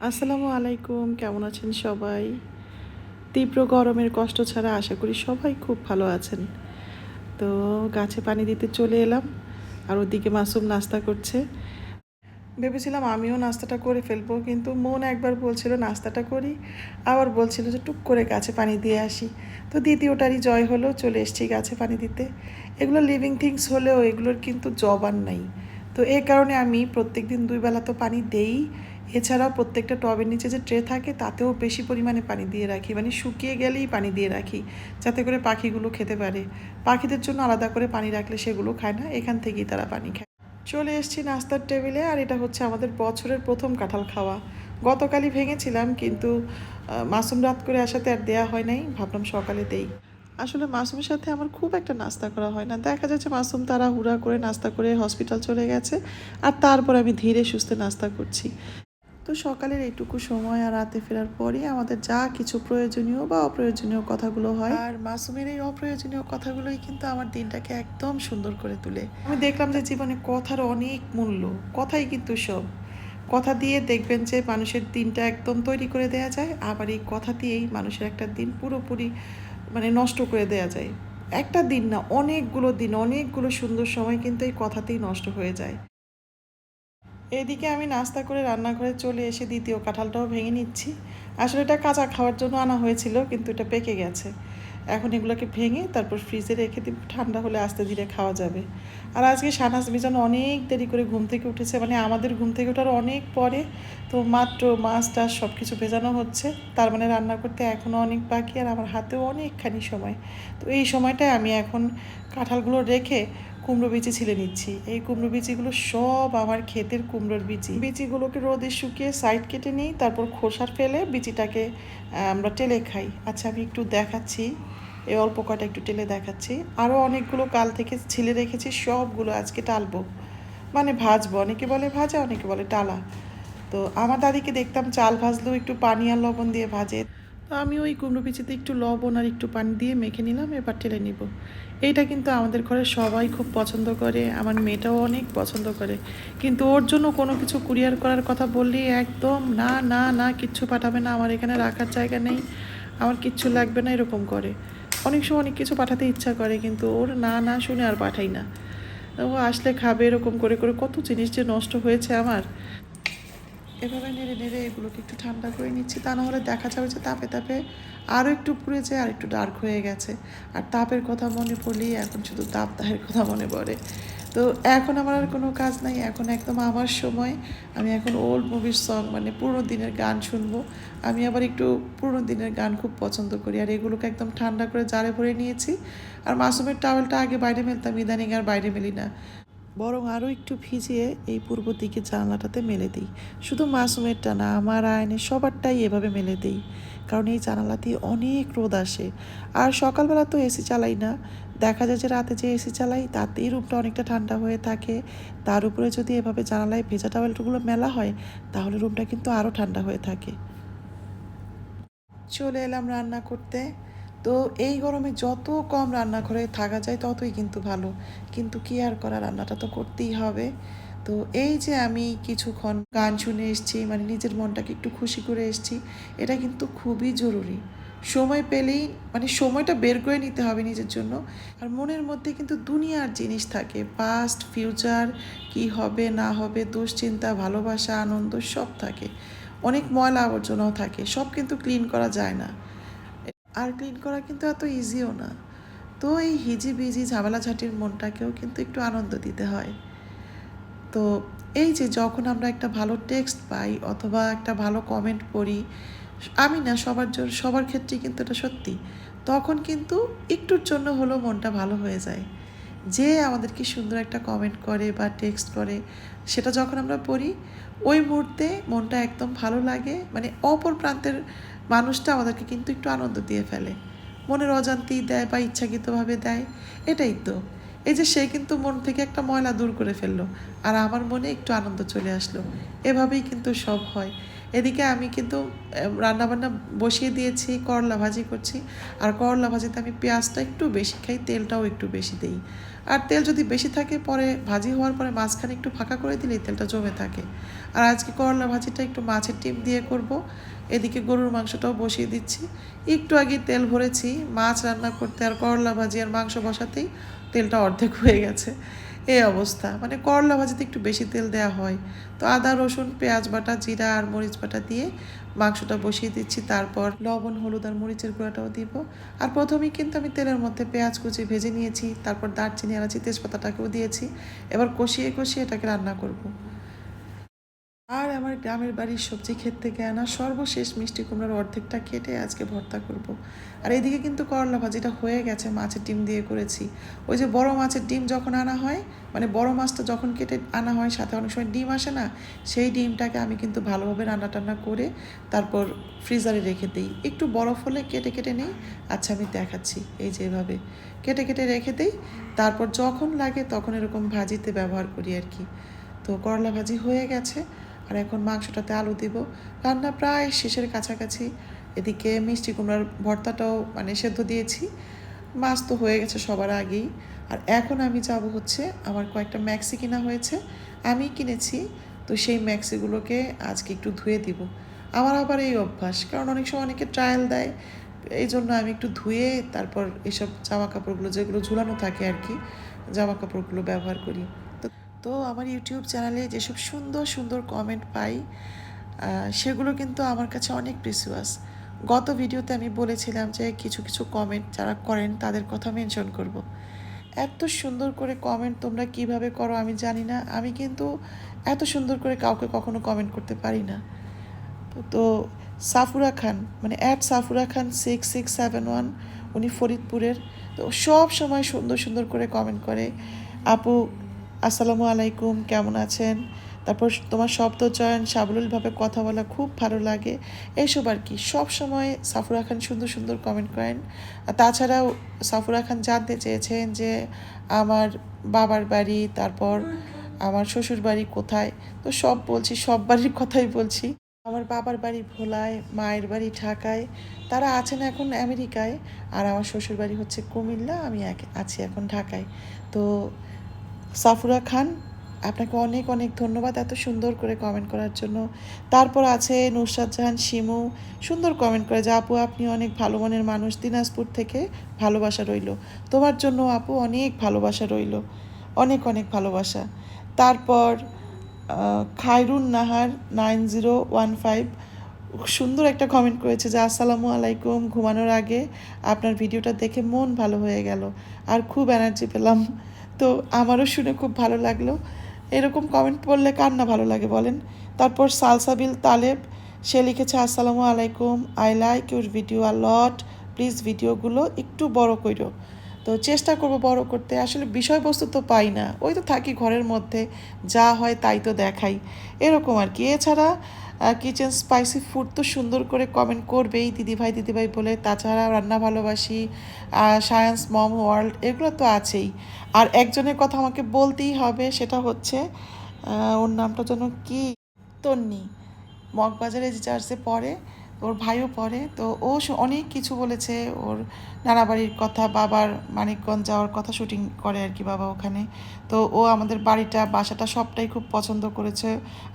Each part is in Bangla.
আসসালামু আলাইকুম, কেমন আছেন সবাই? তীব্র গরমের কষ্ট ছাড়া আশা করি সবাই খুব ভালো আছেন। তো গাছে পানি দিতে চলে এলাম, আর ওদিকে মাসুম নাস্তা করছে। ভেবেছিলাম আমিও নাস্তাটা করে ফেলব, কিন্তু মন একবার বলছিল নাস্তাটা করি, আবার বলছিল যে টুক করে গাছে পানি দিয়ে আসি। তো দ্বিতীয়টারই জয় হলো, চলে এসছি গাছে পানি দিতে। এগুলো লিভিং থিংস হলেও এগুলোর কিন্তু জবান নাই। তো এই কারণে আমি প্রত্যেক দিন দুই বেলা তো পানি দেই এছাড়াও প্রত্যেকটা টবের নিচে যে ট্রে থাকে, তাতেও বেশি পরিমাণে পানি দিয়ে রাখি। মানে শুকিয়ে গেলেই পানি দিয়ে রাখি, যাতে করে পাখিগুলো খেতে পারে। পাখিদের জন্য আলাদা করে পানি রাখলে সেগুলো খায় না, এখান থেকেই তারা পানি খায়। চলে এসেছি নাস্তার টেবিলে, আর এটা হচ্ছে আমাদের বছরের প্রথম কাঁঠাল খাওয়া। গতকালই ভেঙেছিলাম, কিন্তু মাসুম রাত করে আসাতে আর দেয়া হয় নাই, ভাবলাম সকালে দেই। আসলে মাসুমের সাথে আমার খুব একটা নাস্তা করা হয় না। দেখা যাচ্ছে মাসুম তারা হুড়া করে নাস্তা করে হসপিটাল চলে গেছে, আর তারপর আমি ধীরে সুস্থে নাস্তা করছি। তো সকালের এইটুকু সময় আর রাতে ফেরার পরই আমাদের যা কিছু প্রয়োজনীয় বা অপ্রয়োজনীয় কথাগুলো হয় আর মাসুমের এই অপ্রয়োজনীয় কথাগুলোই কিন্তু আমার দিনটাকে একদম সুন্দর করে তুলে। আমি দেখলাম যে জীবনে কথার অনেক মূল্য কথাই কিন্তু সব। কথা দিয়ে দেখবেন যে মানুষের দিনটা একদম তৈরি করে দেয়া যায় আবার এই কথা দিয়েই মানুষের একটা দিন পুরোপুরি মানে নষ্ট করে দেয়া যায়। একটা দিন না অনেকগুলো দিন অনেকগুলো সুন্দর সময় কিন্তু এই কথাতেই নষ্ট হয়ে যায়। এদিকে আমি নাস্তা করে রান্নাঘরে চলে এসে দ্বিতীয় কাঁঠালটাও ভেঙে নিচ্ছি। আসলে এটা কাঁচা খাওয়ার জন্য আনা হয়েছিল, কিন্তু এটা পেকে গেছে। এখন এগুলোকে ভেঙে তারপর ফ্রিজে রেখে দিব, ঠান্ডা হলে আস্তে ধীরে খাওয়া যাবে। আর আজকে সানাস মিজান অনেক দেরি করে ঘুম থেকে উঠেছে মানে আমাদের ঘুম থেকে ওঠার অনেক পরে তো মাত্র মাছ টাছ সব কিছু ভেজানো হচ্ছে। তার মানে রান্না করতে এখনও অনেক বাকি আর আমার হাতেও অনেকখানি সময়। তো এই সময়টায় আমি এখন কাঁঠালগুলো রেখে কুমড়ো বিচি ছিলে নিচ্ছি। এই কুমড়ো বিচিগুলো সব আমার ক্ষেতের কুমড়োর বিচি। বিচিগুলোকে রোদে শুকিয়ে সাইড কেটে নিই, তারপর খোসার ফেলে বিচিটাকে আমরা টেলে খাই। আচ্ছা আমি একটু দেখাচ্ছি। এই অল্প কটা একটু টেলে দেখাচ্ছি। আরও অনেকগুলো কাল থেকে ছিলে রেখেছি, সবগুলো আজকে টালবো। মানে ভাজবো। অনেকে বলে ভাজা, অনেকে বলে টালা। তো আমার দাদিকে দেখতাম চাল ভাজলেও একটু পানি আর লবণ দিয়ে ভাজে। তো আমি ওই কুমড়ো বিচিতে একটু লবণ আর একটু পানি দিয়ে মেখে নিলাম, এবার ঠেলে নিব। এইটা কিন্তু আমাদের ঘরে সবাই খুব পছন্দ করে, আমার মেয়েটাও অনেক পছন্দ করে। কিন্তু ওর জন্য কোনো কিছু কুরিয়ার করার কথা বললে একদম না না না, কিচ্ছু পাঠাবে না, আমার এখানে রাখার জায়গা নেই, আমার কিচ্ছু লাগবে না, এরকম করে। অনেক সময় অনেক কিছু পাঠাতে ইচ্ছা করে, কিন্তু ওর না না শুনে আর পাঠাই না। ও আসলে খাবে এরকম করে করে কত জিনিস যে নষ্ট হয়েছে আমার। এভাবে নেড়ে নেড়ে এগুলোকে একটু ঠান্ডা করে নিচ্ছি। তা নাহলে দেখা যাবে যে তাপে তাপে আরও একটু পুড়ে যায়, আর একটু ডার্ক হয়ে গেছে। আর তাপের কথা মনে পড়লেই এখন শুধু তাপ দাহের কথা মনে পড়ে। তো এখন আমার আর কোনো কাজ নাই। এখন একদম আমার সময়। আমি এখন ওল্ড মুভির সং মানে পুরোনো দিনের গান শুনব। আমি আবার একটু পুরোনো দিনের গান খুব পছন্দ করি। আর এগুলোকে একদম ঠান্ডা করে জারে ভরে নিয়েছি। আর মাসুমের টাওয়েলটা আগে বাইরে মেলতাম, ইদানিং আর বাইরে মেলি না। বরং আরও একটু ভিজিয়ে এই পূর্ব দিকে জানলাটাতে মেলে দিই। শুধু মাসুমেরটা না, আমার আয়নে সবারটাই এভাবে মেলে দিই। কারণ এই জানালাতে অনেক রোদ আসে। আর সকালবেলা তো এসি চালাই না। দেখা যায় যে রাতে যে এসি চালাই, তাতেই রুমটা অনেকটা ঠান্ডা হয়ে থাকে। তার উপরে যদি এভাবে জানালায় ভেজা টাওয়েলগুলো মেলা হয়, তাহলে রুমটা কিন্তু আরও ঠান্ডা হয়ে থাকে। চলে এলাম রান্না করতে। তো এই গরমে যত কম রান্নাঘরে থাকা যায় ততই কিন্তু ভালো। কিন্তু কি আর করা, রান্নাটা তো করতেই হবে। তো এই যে আমি কিছুক্ষণ গান শুনে এসেছি মানে নিজের মনটাকে একটু খুশি করে এসছি, এটা কিন্তু খুবই জরুরি। সময় পেলেই মানে সময়টা বের করে নিতে হবে নিজের জন্য। আর মনের মধ্যে কিন্তু দুনিয়ার জিনিস থাকে। পাস্ট ফিউচার কি হবে, না হবে, দুশ্চিন্তা, ভালোবাসা, আনন্দ, সব থাকে। অনেক ময়লা আবর্জনাও থাকে। সব কিন্তু ক্লিন করা যায় না। আর ক্লিন করা কিন্তু এত ইজিও না। তো এই হিজি বিজি ঝামেলাঝাটির মনটাকেও কিন্তু একটু আনন্দ দিতে হয়। তো এই যে যখন আমরা একটা ভালো টেক্সট পাই অথবা একটা ভালো কমেন্ট পড়ি, আমি না সবার জন্য সবার ক্ষেত্রেই কিন্তু এটা সত্যি। তখন কিন্তু একটুর জন্য হলেও মনটা ভালো হয়ে যায়। যে আমাদেরকে সুন্দর একটা কমেন্ট করে বা টেক্সট করে, সেটা যখন আমরা পড়ি, ওই মুহূর্তে মনটা একদম ভালো লাগে। মানে অপর প্রান্তের মানুষটা আমাদেরকে কিন্তু একটু আনন্দ দিয়ে ফেলে। মনের অজান্তেই দেয় বা ইচ্ছাকৃতভাবে দেয়। এটাই তো। এই যে সে কিন্তু মন থেকে একটা ময়লা দূর করে ফেলল। আর আমার মনে একটু আনন্দ চলে আসলো। এভাবেই কিন্তু সব হয়। এদিকে আমি কিন্তু রান্নাবান্না বসিয়ে দিয়েছি, করলা ভাজি করছি। আর করলা ভাজিতে আমি পেঁয়াজটা একটু বেশি খাই, তেলটাও একটু বেশি দিই। আর তেল যদি বেশি থাকে, পরে ভাজি হওয়ার পরে মাঝখানে একটু ফাঁকা করে দিলেই তেলটা জমে থাকে। আর আজকে করলা ভাজিটা একটু মাছের ডিম দিয়ে করব। এদিকে গরুর মাংসটাও বসিয়ে দিচ্ছি। একটু আগে তেল ভরেছি, মাছ রান্না করতে আর করলা ভাজি আর মাংস বসাতেই তেলটা অর্ধেক হয়ে গেছে। এই অবস্থা। মানে করলা ভাজিতে একটু বেশি তেল দেওয়া হয়। তো আদা, রসুন, পেঁয়াজ বাটা, জিরা আর মরিচ বাটা দিয়ে মাংসটা বসিয়ে দিচ্ছি। তারপর লবণ, হলুদ আর মরিচের গুঁড়াটাও দিব। আর প্রথমেই কিন্তু আমি তেলের মধ্যে পেঁয়াজ কুচি ভেজে নিয়েছি। তারপর দারচিনি, এলাচি, তেজপাতাটাকেও দিয়েছি। এবার কষিয়ে কষিয়ে এটাকে রান্না করব। আর আমার গ্রামের বাড়ির সবজি ক্ষেত থেকে আনা সর্বশেষ মিষ্টি কুমড়ার অর্ধেকটা কেটে আজকে ভর্তা করব। আর এদিকে কিন্তু করলা ভাজিটা হয়ে গেছে, মাছের ডিম দিয়ে করেছি। ওই যে বড় মাছের ডিম যখন আনা হয় মানে বড় মাছটা যখন কেটে আনা হয়, সাথে অনেক সময় ডিম আসে না, সেই ডিমটাকে আমি কিন্তু ভালোভাবে রান্না টান্না করে তারপর ফ্রিজারে রেখে দিই। একটু বরফ হলে কেটে কেটে নিই। আচ্ছা আমি দেখাচ্ছি। এই যে এভাবে কেটে কেটে রেখে দিই। তারপর যখন লাগে তখন এরকম ভাজিতে ব্যবহার করি আর কি। তো করলা ভাজি হয়ে গেছে। আর এখন মাংসটাতে আলু দিব। রান্না প্রায় শেষের কাছাকাছি। এদিকে মিষ্টি কুমড়ার ভর্তাটাও মানে সেদ্ধ দিয়েছি। মাছ তো হয়ে গেছে সবার আগেই। আর এখন আমি যাব হচ্ছে আমার কয়েকটা ম্যাক্সি কিনা হয়েছে। আমি কিনেছি, তো সেই ম্যাক্সিগুলোকে আজকে একটু ধুয়ে দিব। আমার আবার এই অভ্যাস, কারণ অনেক সময় অনেকে ট্রায়াল দেয়। এই জন্য আমি একটু ধুয়ে তারপর এসব জামা কাপড়গুলো যেগুলো ঝুলানো থাকে আর কি জামা কাপড়গুলো ব্যবহার করি। তো আমার ইউটিউব চ্যানেলে যেসব সুন্দর সুন্দর কমেন্ট পাই সেগুলো কিন্তু আমার কাছে অনেক প্রিসিয়াস গত ভিডিওতে আমি বলেছিলাম যে কিছু কিছু কমেন্ট যারা করেন তাদের কথা মেনশন করব। এত সুন্দর করে কমেন্ট তোমরা কীভাবে করো আমি জানি না। আমি কিন্তু এত সুন্দর করে কাউকে কখনো কমেন্ট করতে পারি না। তো সাফুরা খান মানে at Safura Khan six six seven one উনি ফরিদপুরের। তো সব সময় সুন্দর সুন্দর করে কমেন্ট করে। আপু আসসালামু আলাইকুম, কেমন আছেন? তারপর তোমার শব্দ চয়ন, সাবলীলভাবে কথা বলা খুব ভালো লাগে। এইসব আর কি। সব সময় সাফুরা খান সুন্দর সুন্দর কমেন্ট করেন। তাছাড়াও সাফুরা খান জানতে চেয়েছেন যে, আমার বাবার বাড়ি, তারপর আমার শ্বশুর বাড়ি কোথায়? তো সব বলছি, সব বাড়ির কথাই বলছি। আমার বাবার বাড়ি ভোলায়, মায়ের বাড়ি ঢাকায়। তারা আছেন এখন আমেরিকায়। আর আমার শ্বশুর বাড়ি হচ্ছে কুমিল্লা, আমি আছি এখন ঢাকায়। তো সাফুরা খান, আপনাকে অনেক অনেক ধন্যবাদ এত সুন্দর করে কমেন্ট করার জন্য। তারপর আছে নুসরাত জাহান, শিমু, সুন্দর কমেন্ট করে যে, আপু, আপনি অনেক ভালো মনের মানুষ, দিনাজপুর থেকে ভালোবাসা রইল। তোমার জন্য আপু অনেক ভালোবাসা রইল। অনেক অনেক ভালোবাসা। তারপর Khairun Nahar nine zero one five, সুন্দর একটা কমেন্ট করেছে যে, আসসালামু আলাইকুম, ঘুমানোর আগে আপনার ভিডিওটা দেখে মন ভালো হয়ে গেল। আর খুব এনার্জি পেলাম। তো আমারও শুনে খুব ভালো লাগল। এরকম কমেন্ট পড়লে কার না ভালো লাগে বলেন? তারপর সালসাবিল তালেব, সে লিখেছে, আসসালামু আলাইকুম। I like your video a lot please ভিডিওগুলো একটু বড় করো তো চেষ্টা করব বড় করতে। আসলে বিষয়বস্তু তো পাই না। ওই তো থাকি ঘরের মধ্যে। যা হয় তাই তো দেখাই। এরকম আর কি। এছাড়া কিচেন স্পাইসি ফুড তো সুন্দর করে কমেন্ট করবেই দিদিভাই দিদিভাই বলে। তাছাড়া রান্না ভালোবাসি সায়েন্স মম ওয়ার্ল্ড এগুলো তো আছেই। আর একজনের কথা আমাকে বলতেই হবে, সেটা হচ্ছে ওর নামটা যেন কি? তন্নি। মগবাজারে যে চার্চে পড়ে ওর ভাইও পড়ে, তো ও অনেক কিছু বলেছে ওর নানা বাড়ির কথা, বাবার মানিকগঞ্জ যাওয়ার কথা শুটিং করে আর কি বাবা ওখানে। তো ও আমাদের বাড়িটা, বাসাটা সবটাই খুব পছন্দ করেছে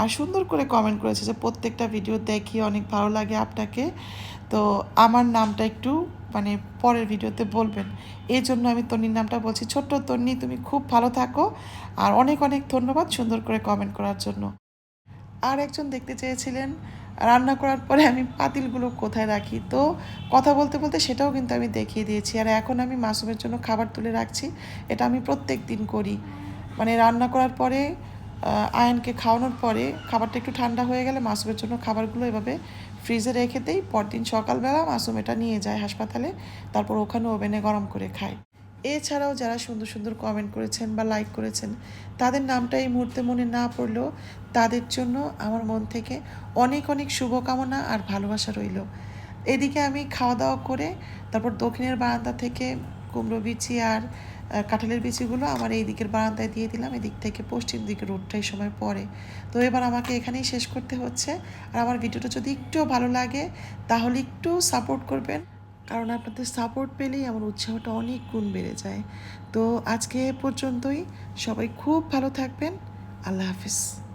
আর সুন্দর করে কমেন্ট করেছে যে প্রত্যেকটা ভিডিও দেখি অনেক ভালো লাগে আপনাকে। তো আমার নামটা একটু মানে পরের ভিডিওতে বলবেন। এই জন্য আমি তন্নির নামটা বলছি। ছোট্ট তন্নি, তুমি খুব ভালো থাকো আর অনেক অনেক ধন্যবাদ সুন্দর করে কমেন্ট করার জন্য। আর একজন দেখতে চেয়েছিলেন রান্না করার পরে আমি পাতিলগুলো কোথায় রাখি? তো কথা বলতে বলতে সেটাও কিন্তু আমি দেখিয়ে দিয়েছি। আর এখন আমি মাসুমের জন্য খাবার তুলে রাখছি। এটা আমি প্রত্যেক দিন করি। মানে রান্না করার পরে আয়নকে খাওয়ানোর পরে খাবারটা একটু ঠান্ডা হয়ে গেলে মাসুমের জন্য খাবারগুলো এভাবে ফ্রিজে রেখে দেই। পরদিন সকালবেলা মাসুম এটা নিয়ে যায় হাসপাতালে। তারপর ওখানে ওভেনে গরম করে খায়। এছাড়াও যারা সুন্দর সুন্দর কমেন্ট করেছেন বা লাইক করেছেন, তাদের নামটা এই মুহূর্তে মনে না পড়লেও তাদের জন্য আমার মন থেকে অনেক অনেক শুভকামনা আর ভালোবাসা রইল। এদিকে আমি খাওয়া দাওয়া করে তারপর দক্ষিণের বারান্দা থেকে কুমড়ো বিচি আর কাঁঠালের বিচিগুলো আমার এই দিকের বারান্দায় দিয়ে দিলাম। এদিক থেকে পশ্চিম দিকে রোডটাই সময় পড়ে। তো এবার আমাকে এখানেই শেষ করতে হচ্ছে। আর আমার ভিডিওটা যদি একটু ভালো লাগে, তাহলে একটু সাপোর্ট করবেন। কারণ আপনাদের সাপোর্ট পেলেই আমার উৎসাহটা অনেক গুণ বেড়ে যায়। তো আজকে পর্যন্তই। সবাই খুব ভালো থাকবেন। আল্লাহ হাফিজ।